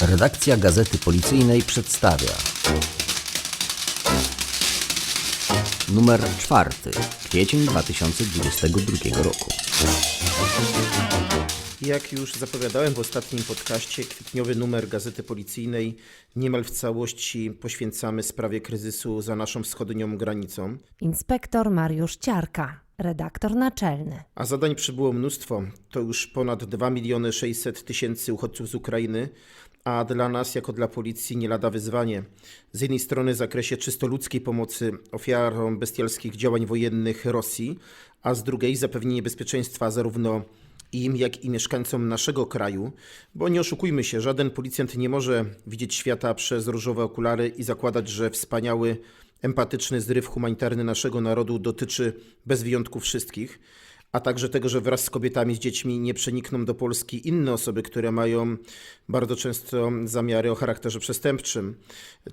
Redakcja Gazety Policyjnej przedstawia numer czwarty, kwiecień 2022 roku. Jak już zapowiadałem w ostatnim podcaście, kwietniowy numer Gazety Policyjnej niemal w całości poświęcamy sprawie kryzysu za naszą wschodnią granicą. Inspektor Mariusz Ciarka, redaktor naczelny. A zadań przybyło mnóstwo. To już ponad 2 miliony 600 tysięcy uchodźców z Ukrainy, a dla nas, jako dla policji, nie lada wyzwanie. Z jednej strony w zakresie czysto ludzkiej pomocy ofiarom bestialskich działań wojennych Rosji, a z drugiej zapewnienie bezpieczeństwa zarówno im, jak i mieszkańcom naszego kraju, bo nie oszukujmy się, żaden policjant nie może widzieć świata przez różowe okulary i zakładać, że wspaniały, empatyczny zryw humanitarny naszego narodu dotyczy bez wyjątku wszystkich, a także tego, że wraz z kobietami, z dziećmi nie przenikną do Polski inne osoby, które mają bardzo często zamiary o charakterze przestępczym.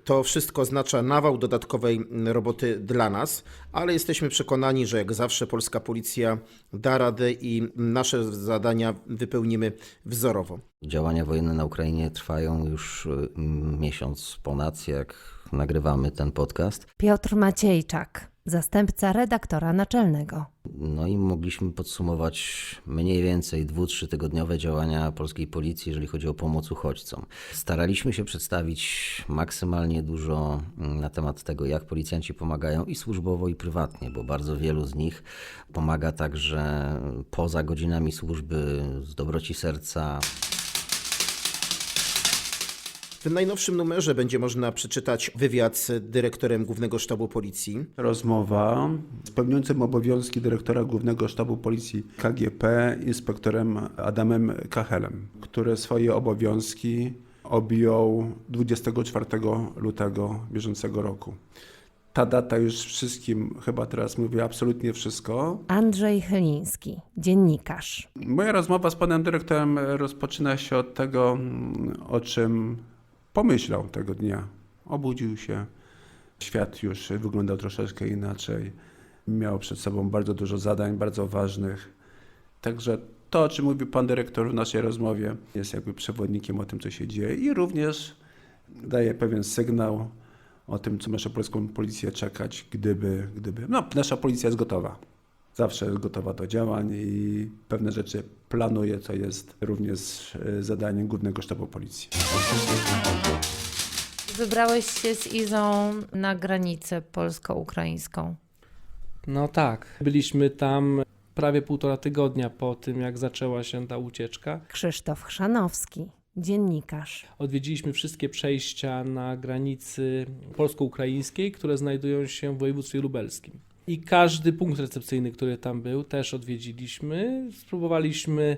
To wszystko oznacza nawał dodatkowej roboty dla nas, ale jesteśmy przekonani, że jak zawsze polska policja da radę i nasze zadania wypełnimy wzorowo. Działania wojenne na Ukrainie trwają już y, miesiąc ponad, jak nagrywamy ten podcast. Piotr Maciejczak, zastępca redaktora naczelnego. No i mogliśmy podsumować mniej więcej dwu, trzy tygodniowe działania polskiej policji, jeżeli chodzi o pomoc uchodźcom. Staraliśmy się przedstawić maksymalnie dużo mm, na temat tego, jak policjanci pomagają i służbowo, i prywatnie, bo bardzo wielu z nich pomaga także poza godzinami służby z dobroci serca. W najnowszym numerze będzie można przeczytać wywiad z dyrektorem Głównego Sztabu Policji. rozmowa z pełniącym obowiązki dyrektora Głównego Sztabu Policji KGP, inspektorem Adamem Kachelem, który swoje obowiązki objął 24 lutego bieżącego roku. Ta data już wszystkim, chyba teraz mówię absolutnie wszystko. Andrzej Chyliński, dziennikarz. Moja rozmowa z panem dyrektorem rozpoczyna się od tego, mm, o czym pomyślał tego dnia. Obudził się, świat już wyglądał troszeczkę inaczej. Miał przed sobą bardzo dużo zadań, bardzo ważnych. Także to, o czym mówił pan dyrektor w naszej rozmowie, jest jakby przewodnikiem o tym, co się dzieje i również daje pewien sygnał o tym, co naszą polską policję czekać, gdyby, gdyby. No, nasza policja jest gotowa. Zawsze jest gotowa do działań i pewne rzeczy planuje, co jest również e, zadaniem Głównego Sztabu Policji. Wybrałeś się z Izą na granicę polsko-ukraińską. No tak, byliśmy tam prawie półtora tygodnia po tym, jak zaczęła się ta ucieczka. Krzysztof Chrzanowski, dziennikarz. Odwiedziliśmy wszystkie przejścia na granicy polsko-ukraińskiej, które znajdują się w województwie lubelskim. I każdy punkt recepcyjny, który tam był, też odwiedziliśmy. Spróbowaliśmy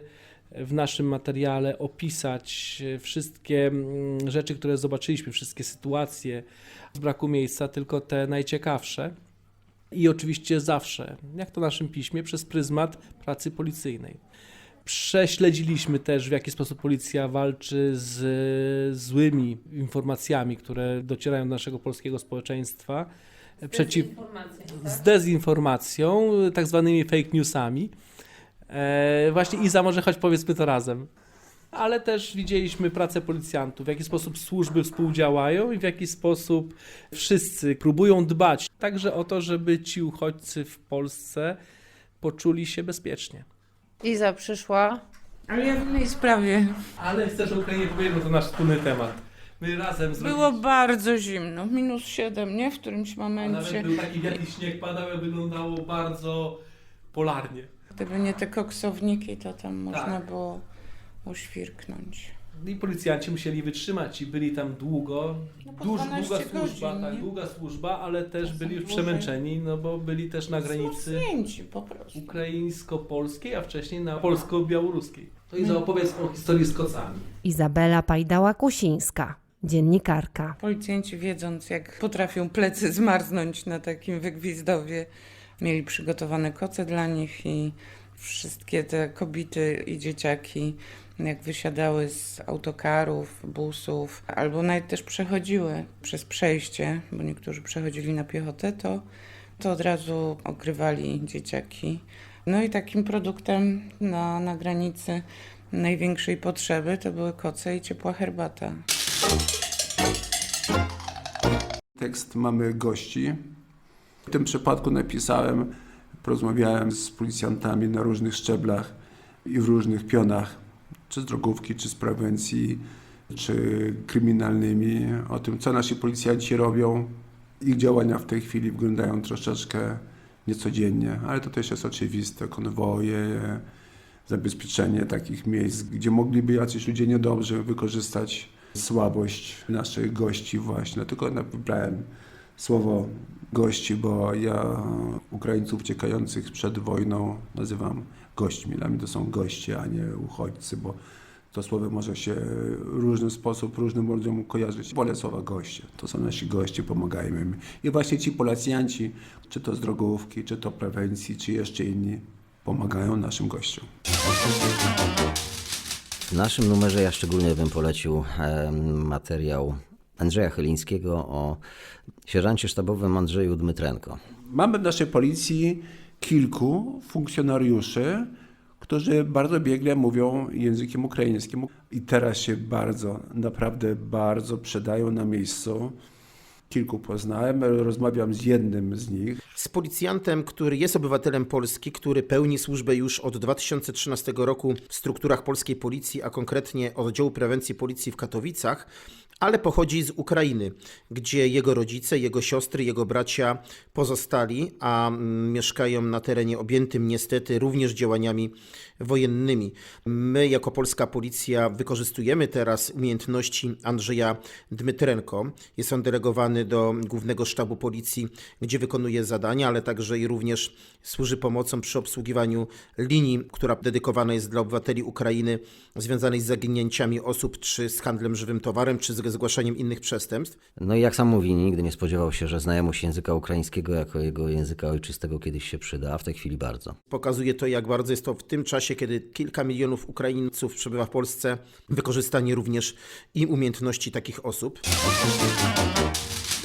w naszym materiale opisać wszystkie mm, rzeczy, które zobaczyliśmy, wszystkie sytuacje z braku miejsca, tylko te najciekawsze. I oczywiście zawsze, jak to w naszym piśmie, przez pryzmat pracy policyjnej. Prześledziliśmy też, w jaki sposób policja walczy z złymi informacjami, które docierają do naszego polskiego społeczeństwa. Przeciw, z dezinformacją, tak zwanymi fake newsami. E, właśnie Iza, może choć powiedzmy to razem. Ale też widzieliśmy pracę policjantów, w jaki sposób służby współdziałają i w jaki sposób wszyscy próbują dbać także o to, żeby ci uchodźcy w Polsce poczuli się bezpiecznie. Iza przyszła. Ale ja w innej sprawie. Ale chcesz o Ukrainie powiedzieć, bo to nasz wspólny temat. My razem Było bardzo zimno, minus 7, nie? W którymś A nawet momencie. był taki wielki śnieg padał, i wyglądało bardzo polarnie. Gdyby nie te koksowniki, to tam można Tak. było uświrknąć. I policjanci musieli wytrzymać i byli tam długo. No po Duż, 12 długa służba, godzin, tak, nie? długa służba, ale też Czasem byli już dłużej. przemęczeni, no bo byli też na granicy po prostu. ukraińsko-polskiej, a wcześniej na polsko-białoruskiej. To i opowiedz o historii z kocami. Izabela Pajdała-Kusińska, dziennikarka. Policjanci wiedząc, jak potrafią plecy zmarznąć na takim wygwizdowie, mieli przygotowane koce dla nich i wszystkie te kobiety i dzieciaki, jak wysiadały z autokarów, busów, albo nawet też przechodziły przez przejście, bo niektórzy przechodzili na piechotę, to, to od razu ogrywali dzieciaki. No i takim produktem na, na granicy największej potrzeby to były koce i ciepła herbata. Tekst mamy gości. W tym przypadku napisałem, porozmawiałem z policjantami na różnych szczeblach i w różnych pionach, czy z drogówki, czy z prewencji, czy kryminalnymi, o tym, co nasi policjanci robią. Ich działania w tej chwili wyglądają troszeczkę niecodziennie, ale to też jest oczywiste. Konwoje, zabezpieczenie takich miejsc, gdzie mogliby jacyś ludzie niedobrzy wykorzystać słabość naszych gości właśnie. Dlatego wybrałem słowo gości, bo ja Ukraińców uciekających przed wojną nazywam gośćmi. Dla mnie to są goście, a nie uchodźcy, bo to słowo może się w różny sposób różnym ludziom kojarzyć. Wolę słowa goście. To są nasi goście, pomagajmy im. I właśnie ci Polacjanci, czy to z drogówki, czy to prewencji, czy jeszcze inni, pomagają naszym gościom. W naszym numerze ja szczególnie bym polecił materiał Andrzeja Chylińskiego o sierżancie sztabowym Andrzeju Dmytrenko. Mamy w naszej policji kilku funkcjonariuszy, którzy bardzo biegle mówią językiem ukraińskim i teraz się bardzo, naprawdę bardzo przydają na miejscu. Kilku poznałem, rozmawiam z jednym z nich. Z policjantem, który jest obywatelem Polski, który pełni służbę już od 2013 roku w strukturach polskiej policji, a konkretnie oddziału prewencji policji w Katowicach, ale pochodzi z Ukrainy, gdzie jego rodzice, jego siostry, jego bracia pozostali, a mm, mieszkają na terenie objętym niestety również działaniami wojennymi. My, jako polska policja, wykorzystujemy teraz umiejętności Andrzeja Dmytrenko. Jest on delegowany do Głównego Sztabu Policji, gdzie wykonuje zadania, ale także i również służy pomocą przy obsługiwaniu linii, która dedykowana jest dla obywateli Ukrainy związanej z zaginięciami osób, czy z handlem żywym towarem, czy z zgłaszaniem innych przestępstw. No i jak sam mówi, nigdy nie spodziewał się, że znajomość języka ukraińskiego jako jego języka ojczystego kiedyś się przyda, a w tej chwili bardzo. Pokazuje to, jak bardzo jest to w tym czasie, kiedy kilka milionów Ukraińców przebywa w Polsce, wykorzystanie również i umiejętności takich osób.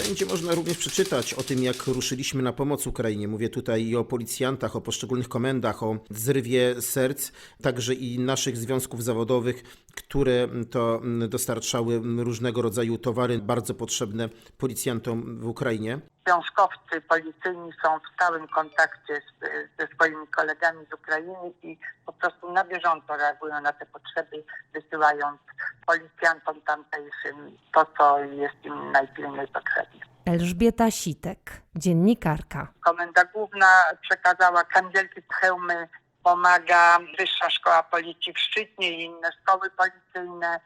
Będzie można również przeczytać o tym, jak ruszyliśmy na pomoc Ukrainie. Mówię tutaj i o policjantach, o poszczególnych komendach, o zrywie serc, także i naszych związków zawodowych, które to dostarczały różnego rodzaju towary bardzo potrzebne policjantom w Ukrainie. Związkowcy policyjni są w stałym kontakcie z, ze swoimi kolegami z Ukrainy i po prostu na bieżąco reagują na te potrzeby, wysyłając policjantom tamtejszym to, co jest im najpilniej potrzebne. Elżbieta Sitek, dziennikarka. Komenda Główna przekazała kandzielki, hełmy, pomaga Wyższa Szkoła Policji w Szczytnie i inne szkoły policyjne,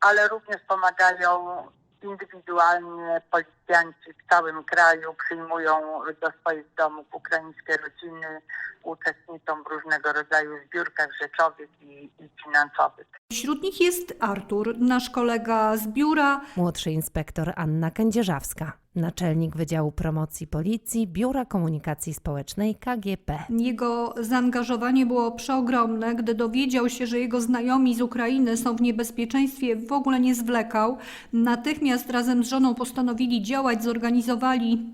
ale również pomagają indywidualnie policjanci w całym kraju, przyjmują do swoich domów ukraińskie rodziny, uczestniczą w różnego rodzaju zbiórkach rzeczowych i, i finansowych. Wśród nich jest Artur, nasz kolega z biura. Młodszy inspektor Anna Kędzierzawska, naczelnik Wydziału Promocji Policji Biura Komunikacji Społecznej KGP. Jego zaangażowanie było przeogromne. Gdy dowiedział się, że jego znajomi z Ukrainy są w niebezpieczeństwie, w ogóle nie zwlekał. Natychmiast razem z żoną postanowili działać, zorganizowali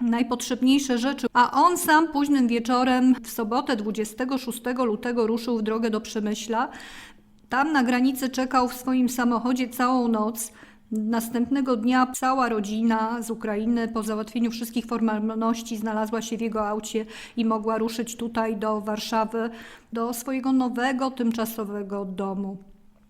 najpotrzebniejsze rzeczy, a on sam późnym wieczorem w sobotę 26 lutego ruszył w drogę do Przemyśla. Tam na granicy czekał w swoim samochodzie całą noc. Następnego dnia cała rodzina z Ukrainy po załatwieniu wszystkich formalności znalazła się w jego aucie i mogła ruszyć tutaj do Warszawy, do swojego nowego, tymczasowego domu.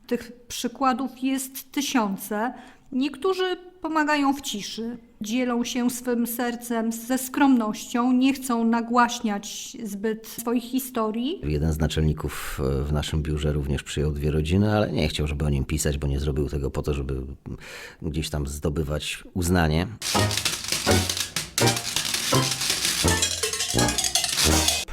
Tych przykładów jest tysiące. Niektórzy pomagają w ciszy, dzielą się swym sercem ze skromnością, nie chcą nagłaśniać zbyt swoich historii. Jeden z naczelników e, w naszym biurze również przyjął dwie rodziny, ale nie chciał, żeby o nim pisać, bo nie zrobił tego po to, żeby gdzieś tam zdobywać uznanie.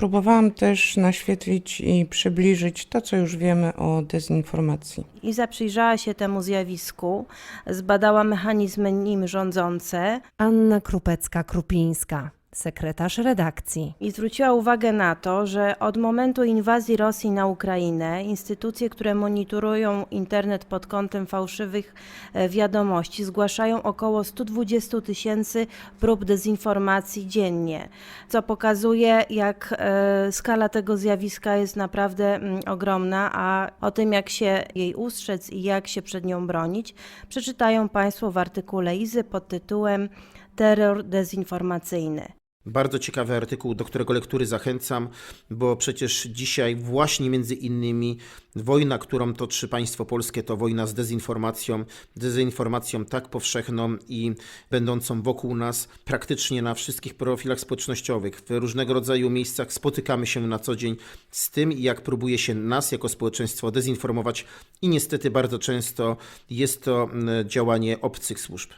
Próbowałam też naświetlić i przybliżyć to, co już wiemy o dezinformacji. Iza przyjrzała się temu zjawisku, zbadała mechanizmy nim rządzące. Anna Krupecka-Krupińska, sekretarz redakcji. i zwróciła uwagę na to, że od momentu inwazji Rosji na Ukrainę instytucje, które monitorują internet pod kątem fałszywych e, wiadomości, zgłaszają około 120 tysięcy prób dezinformacji dziennie, co pokazuje, jak e, skala tego zjawiska jest naprawdę mm, ogromna, a o tym, jak się jej ustrzec i jak się przed nią bronić, przeczytają Państwo w artykule Izy pod tytułem Terror dezinformacyjny. Bardzo ciekawy artykuł, do którego lektury zachęcam, bo przecież dzisiaj właśnie między innymi wojna, którą toczy państwo polskie, to wojna z dezinformacją, dezinformacją tak powszechną i będącą wokół nas praktycznie na wszystkich profilach społecznościowych, w różnego rodzaju miejscach spotykamy się na co dzień z tym, jak próbuje się nas jako społeczeństwo dezinformować i niestety bardzo często jest to mm, działanie obcych służb.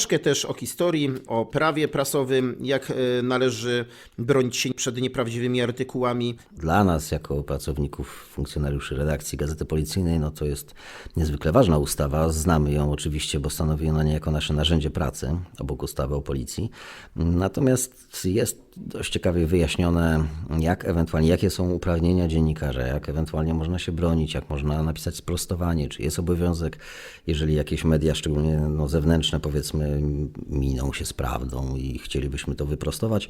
Troszkę też o historii, o prawie prasowym, jak e, należy bronić się przed nieprawdziwymi artykułami. Dla nas, jako pracowników, funkcjonariuszy redakcji Gazety Policyjnej, no to jest niezwykle ważna ustawa. Znamy ją oczywiście, bo stanowi ona niejako nasze narzędzie pracy, obok ustawy o policji. Natomiast jest dość ciekawie wyjaśnione, jak ewentualnie, jakie są uprawnienia dziennikarza, jak ewentualnie można się bronić, jak można napisać sprostowanie, czy jest obowiązek, jeżeli jakieś media, szczególnie no, zewnętrzne, powiedzmy, miną się z prawdą i chcielibyśmy to wyprostować,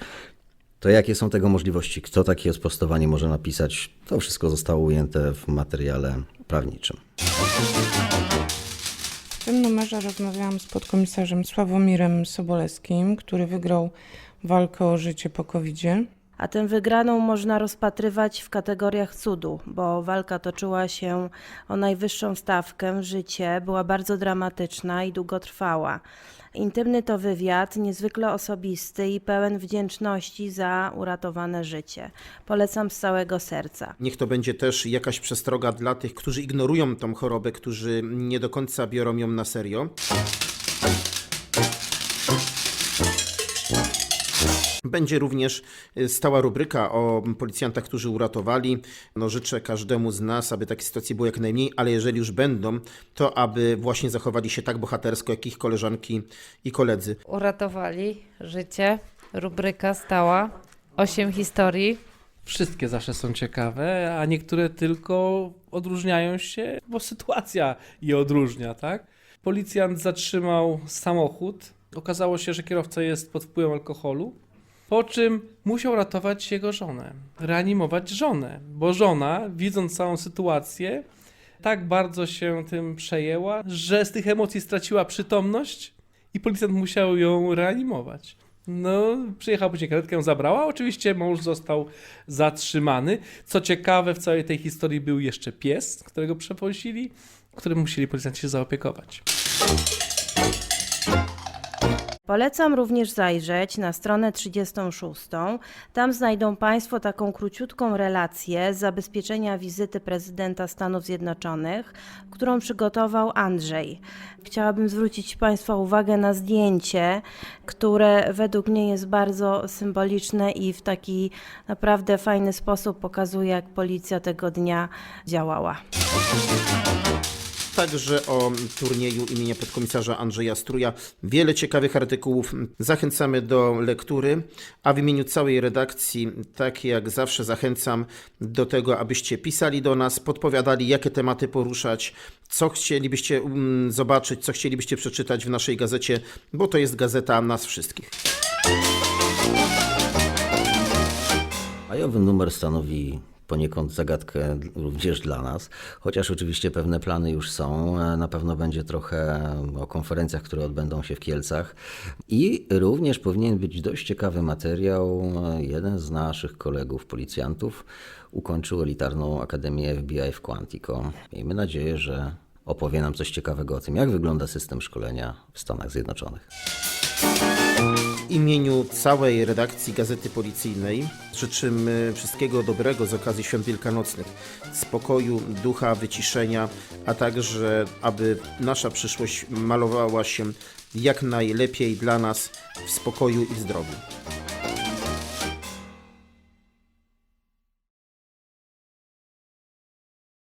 to jakie są tego możliwości? Kto takie sprostowanie może napisać? To wszystko zostało ujęte w materiale prawniczym. W tym numerze rozmawiałam z podkomisarzem Sławomirem Sobolewskim, który wygrał walkę o życie po COVID-zie. A tę wygraną można rozpatrywać w kategoriach cudu, bo walka toczyła się o najwyższą stawkę, życie była bardzo dramatyczna i długotrwała. Intymny to wywiad, niezwykle osobisty i pełen wdzięczności za uratowane życie. Polecam z całego serca. Niech to będzie też jakaś przestroga dla tych, którzy ignorują tą chorobę, którzy nie do końca biorą ją na serio. Będzie również y, stała rubryka o policjantach, którzy uratowali. No, życzę każdemu z nas, aby takich sytuacji było jak najmniej, ale jeżeli już będą, to aby właśnie zachowali się tak bohatersko, jak ich koleżanki i koledzy. Uratowali życie, rubryka stała, osiem historii. Wszystkie zawsze są ciekawe, a niektóre tylko odróżniają się, bo sytuacja je odróżnia, tak? Policjant zatrzymał samochód. Okazało się, że kierowca jest pod wpływem alkoholu, po czym musiał ratować jego żonę, reanimować żonę, bo żona, widząc całą sytuację, tak bardzo się tym przejęła, że z tych emocji straciła przytomność i policjant musiał ją reanimować. No, przyjechała później karetkę, ją zabrała. Oczywiście mąż został zatrzymany. Co ciekawe, w całej tej historii był jeszcze pies, którego przewozili, którym musieli policjanci się zaopiekować. Polecam również zajrzeć na stronę 36. Tam znajdą Państwo taką króciutką relację z zabezpieczenia wizyty prezydenta Stanów Zjednoczonych, którą przygotował Andrzej. Chciałabym zwrócić Państwa uwagę na zdjęcie, które według mnie jest bardzo symboliczne i w taki naprawdę fajny sposób pokazuje, jak policja tego dnia działała. Także o turnieju imienia podkomisarza Andrzeja Struja. Wiele ciekawych artykułów. Zachęcamy do lektury, a w imieniu całej redakcji, tak jak zawsze, zachęcam do tego, abyście pisali do nas, podpowiadali, jakie tematy poruszać, co chcielibyście mm, zobaczyć, co chcielibyście przeczytać w naszej gazecie, bo to jest gazeta nas wszystkich. Majowy numer stanowi poniekąd zagadkę również dla nas, chociaż oczywiście pewne plany już są. Na pewno będzie trochę o konferencjach, które odbędą się w Kielcach i również powinien być dość ciekawy materiał. Jeden z naszych kolegów policjantów ukończył elitarną Akademię FBI w Quantico. Miejmy nadzieję, że opowie nam coś ciekawego o tym, jak wygląda system szkolenia w Stanach Zjednoczonych. W imieniu całej redakcji Gazety Policyjnej życzymy wszystkiego dobrego z okazji Świąt Wielkanocnych, spokoju, ducha, wyciszenia, a także aby nasza przyszłość malowała się jak najlepiej dla nas w spokoju i zdrowiu.